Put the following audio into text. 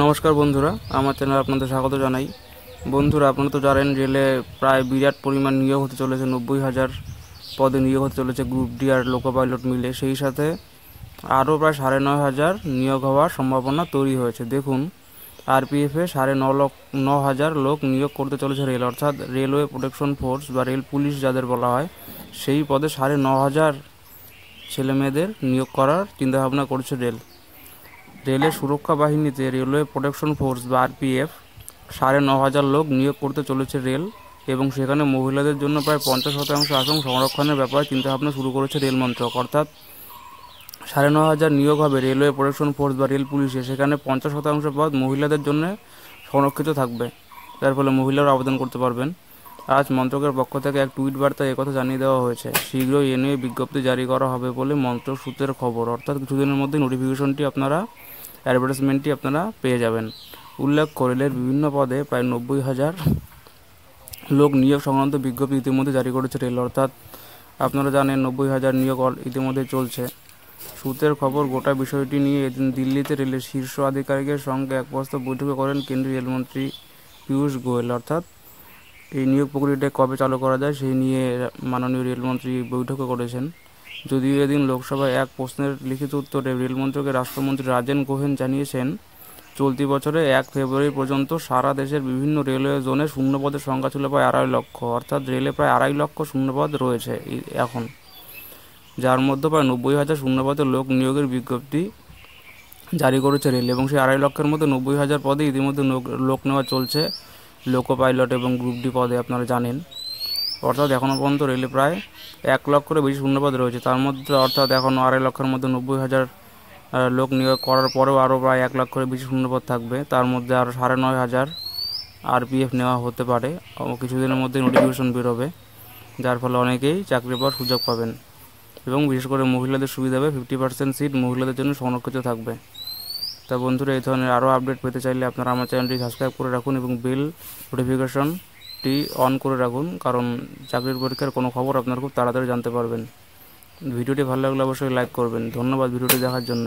নমস্কার বন্ধুরা, আমার চ্যানেল আপনাদের স্বাগত জানাই। বন্ধুরা, আপনারা তো জানেন রেলে প্রায় বিরাট পরিমাণ নিয়োগ হতে চলেছে, নব্বই হাজার পদে নিয়োগ হতে চলেছে গ্রুপ ডি আর লোকো পাইলট মিলে। সেই সাথে আরও প্রায় সাড়ে নয় হাজার নিয়োগ হওয়ার সম্ভাবনা তৈরি হয়েছে। দেখুন আরপিএফে সাড়ে ন লক্ষ, ন হাজার লোক নিয়োগ করতে চলেছে রেল অর্থাৎ রেলওয়ে প্রোটেকশন ফোর্স বা রেল পুলিশ যাদের বলা হয়, সেই পদে সাড়ে ন হাজার ছেলেমেয়েদের নিয়োগ করার চিন্তাভাবনা করছে রেল রেলের সুরক্ষা বাহিনীতে রেলওয়ে প্রোটেকশন ফোর্স বা আরপিএফ সাড়ে ন হাজার লোক নিয়োগ করতে চলেছে রেল এবং সেখানে মহিলাদের জন্য প্রায় পঞ্চাশ শতাংশ আসন সংরক্ষণের ব্যাপারে চিন্তাভাবনা শুরু করেছে রেল মন্ত্রক। অর্থাৎ সাড়ে ন হাজার নিয়োগ হবে রেলওয়ে প্রোটেকশন ফোর্স বা রেল পুলিশে। সেখানে পঞ্চাশ শতাংশ পদ মহিলাদের জন্য সংরক্ষিত থাকবে। যার ফলে মহিলারা আবেদন করতে পারবেন। আজ মন্ত্রকের পক্ষ থেকে এক টুইট বার্তায় একথা জানিয়ে দেওয়া হয়েছে। শীঘ্রই এ নিয়ে বিজ্ঞপ্তি জারি করা হবে বলে মন্ত্রক সূত্রের খবর। অর্থাৎ কিছুদিনের মধ্যে নোটিফিকেশনটি আপনারা অ্যাডভার্টাইজমেন্টটি আপনারা পেয়ে যাবেন। উল্লেখ রেলের বিভিন্ন পদে প্রায় নব্বই হাজার লোক নিয়োগ সংক্রান্ত বিজ্ঞপ্তি ইতিমধ্যে জারি করেছে রেল, অর্থাৎ আপনারা জানেন নব্বই হাজার নিয়োগ ইতিমধ্যে চলছে। সূত্রের খবর, গোটা বিষয়টি নিয়ে এদিন দিল্লিতে রেলের শীর্ষ আধিকারিকের সঙ্গে এক প্রস্তাব বৈঠকে করেন কেন্দ্রীয় রেলমন্ত্রী পীয়ূষ গোয়েল, অর্থাৎ এই নিয়োগ প্রক্রিয়াটা কবে চালু করা যায়, সেই নিয়ে মাননীয় রেলমন্ত্রী বৈঠকে করেছেন। যদিও এদিন লোকসভায় এক প্রশ্নের লিখিত উত্তরে রেলমন্ত্রকের রাষ্ট্রমন্ত্রী রাজেন গোহেন জানিয়েছেন, চলতি বছরে এক ফেব্রুয়ারি পর্যন্ত সারা দেশের বিভিন্ন রেলওয়ে জোনে শূন্যপদের সংখ্যা ছিল প্রায় আড়াই লক্ষ, অর্থাৎ রেলে প্রায় আড়াই লক্ষ শূন্যপদ রয়েছে এখন, যার মধ্যে প্রায় নব্বই হাজার শূন্যপদের লোক নিয়োগের বিজ্ঞপ্তি জারি করেছে রেল, এবং সেই আড়াই লক্ষের মধ্যে নব্বই হাজার পদে ইতিমধ্যে লোক নেওয়া চলছে, লোকো পাইলট এবং গ্রুপ ডি পদে, আপনারা জানেন। অর্থাৎ এখনও পর্যন্ত রেলে প্রায় এক লক্ষের বেশি শূন্যপদ রয়েছে। তার মধ্যে অর্থাৎ এখনও আড়াই লক্ষের মধ্যে নব্বই হাজার লোক নিয়োগ করার পরেও আরও প্রায় এক লক্ষের বেশি শূন্যপদ থাকবে। তার মধ্যে আরও সাড়ে নয় হাজার আরপিএফ নেওয়া হতে পারে। কিছুদিনের মধ্যে নোটিফিকেশন বেরোবে, যার ফলে অনেকেই চাকরি পাওয়ার সুযোগ পাবেন। এবং বিশেষ করে মহিলাদের সুবিধা হবে ফিফটি পার্সেন্ট সিট মহিলাদের জন্য সংরক্ষিত থাকবে। তা বন্ধুরা, এই ধরনের আরও আপডেট পেতে চাইলে আপনারা আমার চ্যানেলটি সাবস্ক্রাইব করে রাখুন এবং বেল নোটিফিকেশনটি অন করে রাখুন, কারণ চাকরির পরীক্ষার কোনো খবর আপনার খুব তাড়াতাড়ি জানতে পারবেন। ভিডিওটি ভালো লাগলে অবশ্যই লাইক করবেন। ধন্যবাদ ভিডিওটি দেখার জন্য।